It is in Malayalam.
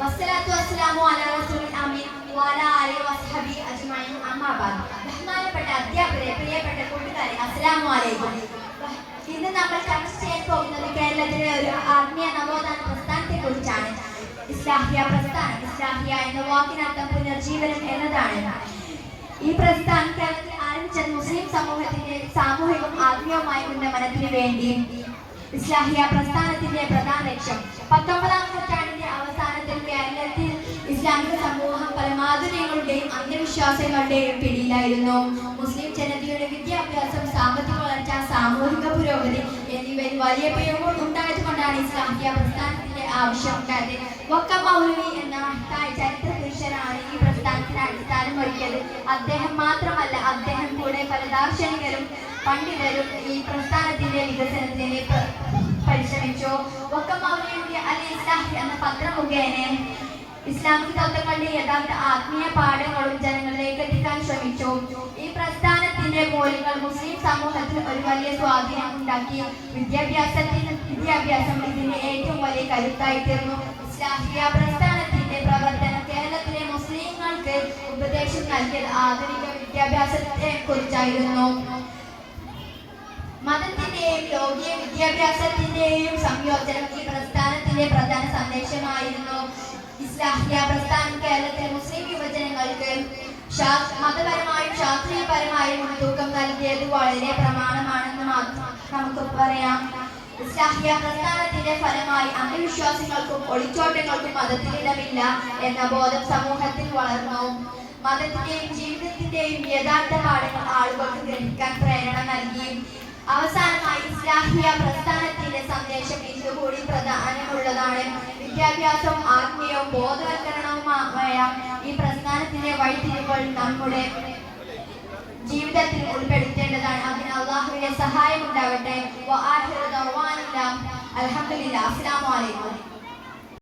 വസ്സലാത്തു വസ്സലാമു അലാ റസൂലിൽ അമീൻ വഅലാ ആലിഹി വസ്ഹബിഹി അജ്മഈൻ. അമ്മാ ബഅദ് ബഹുമാനപ്പെട്ട അധ്യാപകരെ പ്രിയപ്പെട്ട കൂട്ടുകാരെ അസ്സലാമു അലൈക്കും. ഇന്ന് നമ്മൾ ചർച്ച ചെയ്യാൻ പോകുന്നത് കേരളത്തിലെ ഒരു ആത്മീയ നവോത്ഥാന പ്രസ്ഥാനത്തെ കുറിച്ചാണ് ഇസ്ലാഹിയ പ്രസ്ഥാനം ഇസ്ലാഹിയ എന്ന വാക്കിനർത്ഥം പുനർജീവനം എന്നതാണ്. ഈ പ്രസ്ഥാനം കേരളത്തിൽ ആരംഭിച്ചത് മുസ്ലിം സമൂഹത്തിന്റെ സാമൂഹികവും ആത്മീയവുമായ ഉന്നമനത്തിന് വേണ്ടി. ഇസ്ലാഹിയ പ്രസ്ഥാനത്തിന്റെ പ്രധാന ലക്ഷ്യം പത്തൊമ്പതാം കേരളത്തിൽ ഇസ്ലാമിക സമൂഹം പല മാധുര്യങ്ങളുടെയും അന്ധവിശ്വാസങ്ങളുടെയും പിടിയിലായിരുന്നു. മുസ്ലിം ജനതയുടെ വിദ്യാഭ്യാസം സാമ്പത്തിക വളർച്ച സാമൂഹിക പുരോഗതി എന്നിവയിൽ വലിയ പ്രയോഗം ഉണ്ടായതുകൊണ്ടാണ് ഇസ്ലാമിക പ്രസ്ഥാനത്തിന്റെ ആവശ്യം ഉണ്ടായത് വക്ക മൗലവി എന്ന മഹത്തായ ചരിത്ര പുരുഷനാണ് ഈ പ്രസ്ഥാനത്തിന് അടിസ്ഥാനം ഒരുക്കിയത് അദ്ദേഹം മാത്രമല്ല അദ്ദേഹം കൂടെ പല ദാർശനികരും പണ്ഡിതരും ഈ പ്രസ്ഥാനത്തിന്റെ വികസനത്തിന് പ്ര- പരിശ്രമിച്ചു. വക്ക മൗലവിയുടെ അൽ ഇസ്ലാഹി എന്ന പത്രം മുഖേന ഇസ്ലാമിക തത്വങ്ങളുടെ യഥാർത്ഥ ആത്മീയ പാഠങ്ങളും ജനങ്ങളിലേക്ക് എത്തിക്കാൻ ശ്രമിച്ചു. ഈ പ്രസ്ഥാനത്തിന്റെ മൂല്യങ്ങൾ മുസ്ലിം സമൂഹത്തിൽ ഒരു വലിയ സ്വാധീനം ഉണ്ടാക്കി. വിദ്യാഭ്യാസത്തിന് വിദ്യാഭ്യാസം ഇതിന്റെ ഏറ്റവും വലിയ കരുത്തായി തീർന്നു. ഇസ്ലാമിക പ്രസ്ഥാനത്തിന്റെ പ്രവർത്തനം കേരളത്തിലെ മുസ്ലിങ്ങൾക്ക് ഉപദേശം നൽകിയത് ആധുനിക വിദ്യാഭ്യാസത്തെ കുറിച്ചായിരുന്നു. മതത്തിന്റെയും ലോകീയ വിദ്യാഭ്യാസത്തിന്റെയും സംയോജനം ഈ പ്രസ്ഥാനത്തിന്റെ പ്രധാന സന്ദേശമായിരുന്നു. ഇസ്ലാഹിയ പ്രസ്ഥാനം കേരളത്തിലെ മുസ്ലിം യുവജനങ്ങൾക്ക് മതപരമായും ശാസ്ത്രീയപരമായും മുൻതൂക്കം നൽകിയത് വളരെ പ്രമാണമാണെന്ന് നമുക്ക് പറയാം. ഇസ്ലാഹിയ പ്രസ്ഥാനത്തിന്റെ ഫലമായി അന്ധവിശ്വാസങ്ങൾക്കും ഒളിച്ചോട്ടങ്ങൾക്കും മതത്തിലിടമില്ല എന്ന ബോധം സമൂഹത്തിൽ വളർന്നു. മതത്തിന്റെയും ജീവിതത്തിന്റെയും യഥാർത്ഥ പാഠങ്ങൾ ആളുകൾക്ക് ഗ്രഹിക്കാൻ പ്രേരണ നൽകി. അവസാനമായി ഇസ്ലാഹിയ പ്രസ്ഥാനത്തിന്റെ സന്ദേശം ഇതുകൂടി പ്രധാനമുള്ളതാണ് വിദ്യാഭ്യാസവും ആത്മീയവും ബോധവൽക്കരണവുമായ ഈ പ്രസ്ഥാനത്തിന്റെ വഴിത്തിരിവുകൾ നമ്മുടെ ജീവിതത്തിൽ ഉൾപ്പെടുത്തേണ്ടതാണ്. അതിന് അള്ളാഹുവിന്റെ സഹായം ഉണ്ടാവട്ടെ. അലഹമില്ല അസ്സാം വലൈക്കും